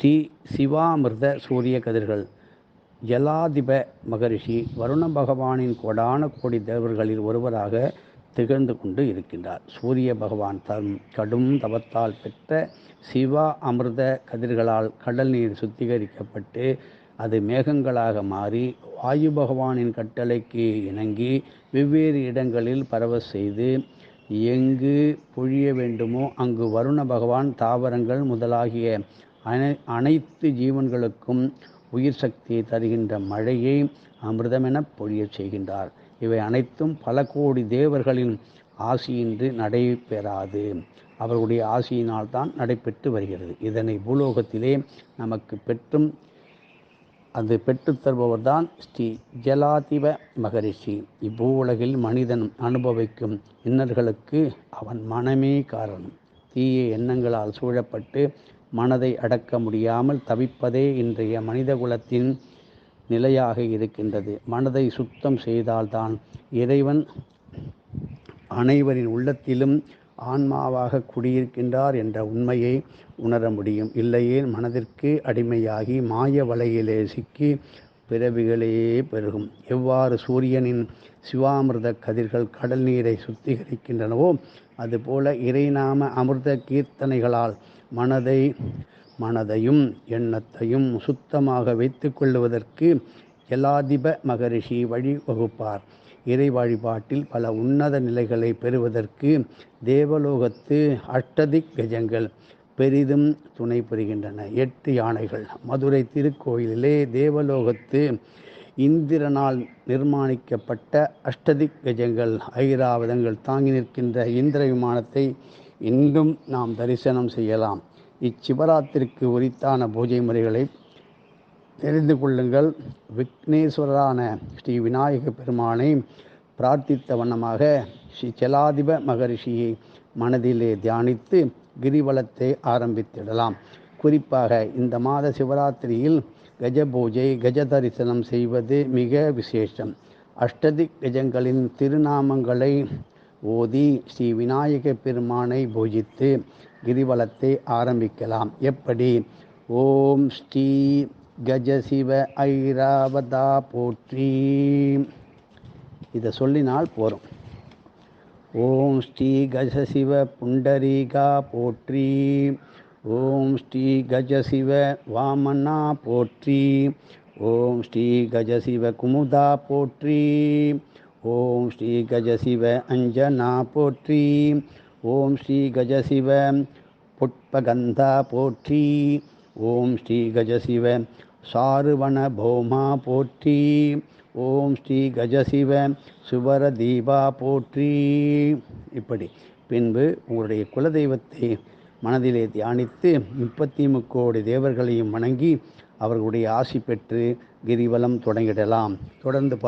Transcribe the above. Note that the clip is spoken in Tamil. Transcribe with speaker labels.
Speaker 1: ஸ்ரீ சிவாமிர்த சூரிய கதிர்கள் ஜலாதிப மகரிஷி வருண பகவானின் கொடான கோடி தேவர்களில் ஒருவராக திகழ்ந்து கொண்டு இருக்கின்றார். சூரிய பகவான் தம் கடும் தவத்தால் பெற்ற சிவா அமிர்த கதிர்களால் கடல் நீர் சுத்திகரிக்கப்பட்டு அது மேகங்களாக மாறி வாயு பகவானின் கட்டளைக்கு இணங்கி வெவ்வேறு இடங்களில் பரவ செய்து எங்கு பொழிய வேண்டுமோ அங்கு வருண பகவான் தாவரங்கள் முதலாகிய அனை அனைத்து ஜீவன்களுக்கும் உயிர் சக்தியை தருகின்ற மழையை அமிர்தமென பொழியச் செய்கின்றார். இவை அனைத்தும் பல கோடி தேவர்களின் ஆசியின்றி நடைபெறாது. அவர்களுடைய ஆசியினால் தான் நடைபெற்று வருகிறது. இதனை பூலோகத்திலே நமக்கு பெற்றும் அது பெற்றுத்தருபவர் தான் ஸ்ரீ ஜலாதிப மகரிஷி. இப்பூவுலகில் மனிதன் அனுபவிக்கும் இன்னர்களுக்கு அவன் மனமே காரணம். தீய எண்ணங்களால் சூழப்பட்டு மனதை அடக்க முடியாமல் தவிப்பதே இன்றைய மனித குலத்தின் நிலையாக இருக்கின்றது. மனதை சுத்தம் செய்தால்தான் இறைவன் அனைவரின் உள்ளத்திலும் ஆன்மாவாக குடியிருக்கின்றார் என்ற உண்மையை உணர முடியும். இல்லையே மனதிற்கு அடிமையாகி மாய வலையிலே சிக்கி பிறவிகளே பெருகும். எவ்வாறு சூரியனின் சிவாமிர்த கதிர்கள் கடல் நீரை சுத்திகரிக்கின்றனவோ அதுபோல இறைநாம அமிர்த கீர்த்தனைகளால் மனதை மனதையும் எண்ணத்தையும் சுத்தமாக வைத்து கொள்ளுவதற்கு ஜலாதிப மகரிஷி வழிவகுப்பார். இறை வழிபாட்டில் பல உன்னத நிலைகளை பெறுவதற்கு தேவலோகத்து அஷ்டதிக் கஜங்கள் பெரிதும் துணை புரிகின்றன. எட்டு யானைகள். மதுரை திருக்கோயிலிலே தேவலோகத்து இந்திரனால் நிர்மாணிக்கப்பட்ட அஷ்டதிக் கஜங்கள் ஐராவதங்கள் தாங்கி நிற்கின்ற இந்திர விமானத்தை இன்றும் நாம் தரிசனம் செய்யலாம். இச்சிவராத்திரிக்கு உரித்தான பூஜை முறைகளை தெரிந்து கொள்ளுங்கள். விக்னேஸ்வரரான ஸ்ரீ விநாயக பெருமானை பிரார்த்தித்த வண்ணமாக ஸ்ரீ செலாதிப மகரிஷியை மனதிலே தியானித்து கிரிவலத்தை ஆரம்பித்திடலாம். குறிப்பாக இந்த மாத சிவராத்திரியில் கஜ பூஜை கஜ தரிசனம் செய்வது மிக விசேஷம். அஷ்டதி கஜங்களின் திருநாமங்களை ஓதி ஸ்ரீ விநாயக பெருமானை பூஜித்து கிரிவலத்தை ஆரம்பிக்கலாம். எப்படி? ஓம் ஸ்ரீ கஜசிவ ஐராவதா போற்றி. இதை சொல்லினால் போகிறோம் ஓம் ஸ்ரீ கஜசிவ புண்டரீகா போற்றி. ஓம் ஸ்ரீ கஜசிவ வாமனா போற்றி. ஓம் ஸ்ரீ கஜசிவ குமுதா போற்றி. ஓம் ஸ்ரீ கஜசிவ அஞ்சனா போற்றி. ஓம் ஸ்ரீ கஜசிவ புட்பகந்தா போற்றி. ஓம் ஸ்ரீ கஜசிவ சாருவன போமா போற்றி. ஓம் ஸ்ரீ கஜசிவ சுவர தீபா போற்றி. இப்படி பின்பு உங்களுடைய குலதெய்வத்தை மனதிலே தியானித்து முப்பத்தி முக்கோடி தேவர்களையும் வணங்கி அவர்களுடைய ஆசி பெற்று கிரிவலம் தொடங்கிடலாம். தொடர்ந்து பார்